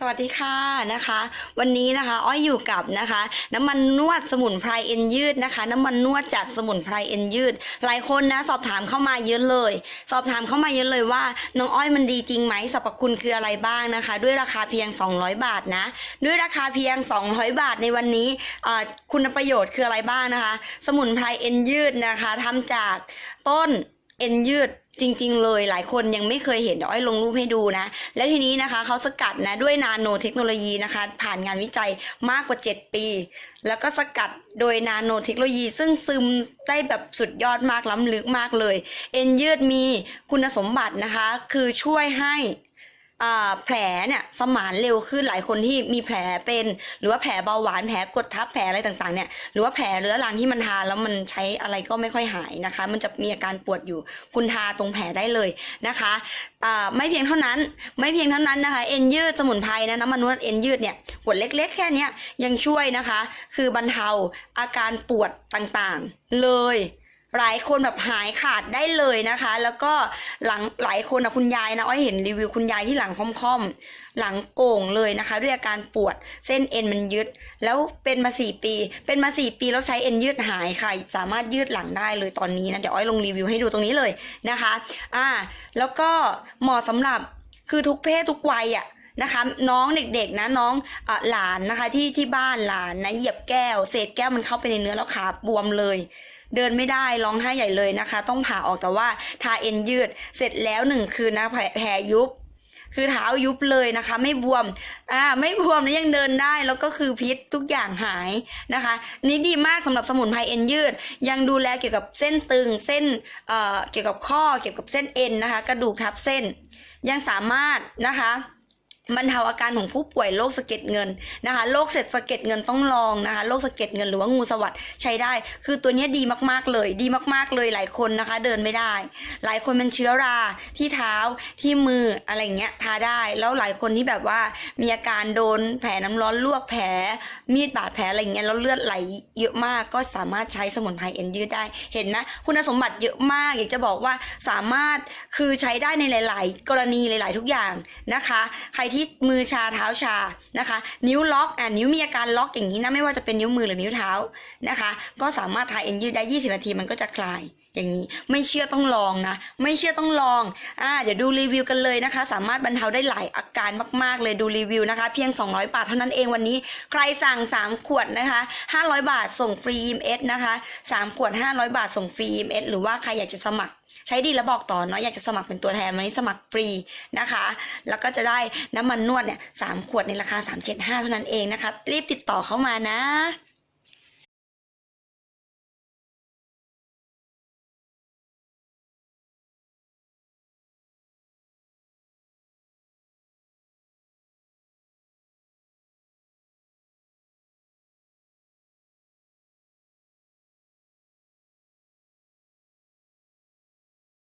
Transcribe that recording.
สวัสดีค่ะนะคะ วันนี้นะคะอ้อยอยู่กับนะคะ น้ำมันนวดสมุนไพรเอ็นยืดนะคะ น้ำมันนวดจากสมุนไพรเอ็นยืด หลายคนนะสอบถามเข้ามาเยอะเลย สอบถามเข้ามาเยอะเลยว่าน้องอ้อยมันดีจริงไหมสรรพคุณคืออะไรบ้างนะคะ ด้วยราคาเพียง 200 บาทนะ ด้วยราคาเพียง 200 บาทในวันนี้คุณประโยชน์คืออะไรบ้างนะคะ สมุนไพรเอ็นยืดนะคะทำจากต้น เอ็นยืดจริง ๆ เลยหลายคนยังไม่เคยเห็นเดี๋ยวอ้อยลงรูปให้ดูนะ และทีนี้นะคะเขาสกัดนะด้วยนาโนเทคโนโลยีนะคะ ผ่านงานวิจัยมากกว่า 7 ปี แล้วก็สกัดโดยนาโนเทคโนโลยี ซึ่งซึมได้แบบสุดยอดมากล้ำลึกมากเลย เอ็นยืดมีคุณสมบัตินะคะ คือช่วยให้ แผลเนี่ยสมานเร็วขึ้นหลายคนที่มีแผลเป็น หรือว่าแผลเบาหวานแผลกดทับแผลอะไรต่างๆเนี่ยหรือว่าแผลเรื้อรังที่มันทาแล้วมันใช้อะไรก็ไม่ค่อยหายนะคะ มันจะมีอาการปวดอยู่คุณทาตรงแผลได้เลยนะคะอ่ไม่เพียงเท่านั้นไม่เพียงเท่านั้นนะคะเอ็นยืดสมุนไพรนะน้ำมันนวดเอ็นยืดเนี่ยขวดเล็ก ๆ แค่นี้ยยังช่วยนะคะ คือบรรเทาอาการปวดต่างๆเลย หลายคนแบบหายขาดได้เลยนะคะ แล้วก็หลังหลายคนนะคุณยายนะอ้อยเห็นรีวิวคุณยายที่หลังค่อมๆหลังโก่งเลยนะคะ ด้วยอาการปวดเส้นเอ็นมันยึด แล้วเป็นมาสี่ปี เป็นมาสี่ปีแล้วใช้เอ็นยืดหายค่ะ สามารถยืดหลังได้เลยตอนนี้นะเดี๋ยวอ้อยลงรีวิวให้ดูตรงนี้เลยนะคะ อ่า แล้วก็เหมาะสำหรับคือทุกเพศทุกวัยอะนะคะน้องเด็กๆนะน้องอหลานนะคะที่ที่บ้านหลานนะเหยียบแก้ว เศษแก้วมันเข้าไปในเนื้อแล้วขาบวมเลย เดินไม่ได้ร้องไห้ใหญ่เลยนะคะ ต้องผ่าออกแต่ว่าทาเอ็นยืดเสร็จแล้วหนึ่งคืนนะแผลแผลยุบ คือเท้ายุบเลยนะคะ ไม่บวมอ่าไม่บวมนะยังเดินได้แล้วก็คือพิษทุกอย่างหายนะคะ นี่ดีมากสำหรับสมุนไพรเอ็นยืด ยังดูแลเกี่ยวกับเส้นตึงเส้นเอ่อเกี่ยวกับข้อเกี่ยวกับเส้นเอ็นนะคะ กระดูกทับเส้น ยังสามารถนะคะ บรรเทาอาการของผู้ป่วยโรคสะเก็ดเงินนะคะโรคเสร็จสะเก็ดเงินต้องลองนะคะโรคสะเก็ดเงินหรือว่างูสวัสด์ใช้ได้ คือตัวนี้ดีมากๆเลย ดีมากๆเลยหลายคนนะคะ เดินไม่ได้ หลายคนเป็นเชื้อราที่เท้าที่มืออะไรอย่างเงี้ยทาได้ แล้วหลายคนที่แบบว่ามีอาการโดนแผลน้ำร้อนลวกแผลมีดบาดแผลอะไรอย่างเงี้ยแล้วเลือดไหลเยอะมากก็สามารถใช้สมุนไพรเอ็นยืดได้เห็นนะคุณสมบัติเยอะมากอยากจะบอกว่าสามารถคือใช้ได้ในหลาย ๆ กรณีหลาย ๆ ทุกอย่างนะคะ ใครที่มือชาเท้าชานะคะ นิ้วล็อกอะนิ้วมีอาการล็อกอย่างนี้นะไม่ว่าจะเป็นนิ้วมือหรือนิ้วเท้านะคะ ก็สามารถทาเอ็นยืดได้ 20 นาทีมันก็จะคลาย อย่างนี้ไม่เชื่อต้องลองนะ ไม่เชื่อต้องลองอ่าเดี๋ยวดูรีวิวกันเลยนะคะ สามารถบรรเทาได้หลายอาการมาก ๆ เลยดูรีวิวนะคะ เพียง 200 บาทเท่านั้นเองวันนี้ ใครสั่ง 3 ขวดนะคะ 500 บาทส่งฟรี EMS นะคะ 3 ขวด 500 บาทส่งฟรี EMS หรือว่าใครอยากจะสมัคร ใช้ดีแล้วบอกต่อเนาะอยากจะสมัครเป็นตัวแทนวันนี้สมัครฟรีนะคะ แล้วก็จะได้น้ำมันนวดเนี่ยสขวดในราคา 375 เท่านั้นเองนะคะ รีบติดต่อเข้ามานะ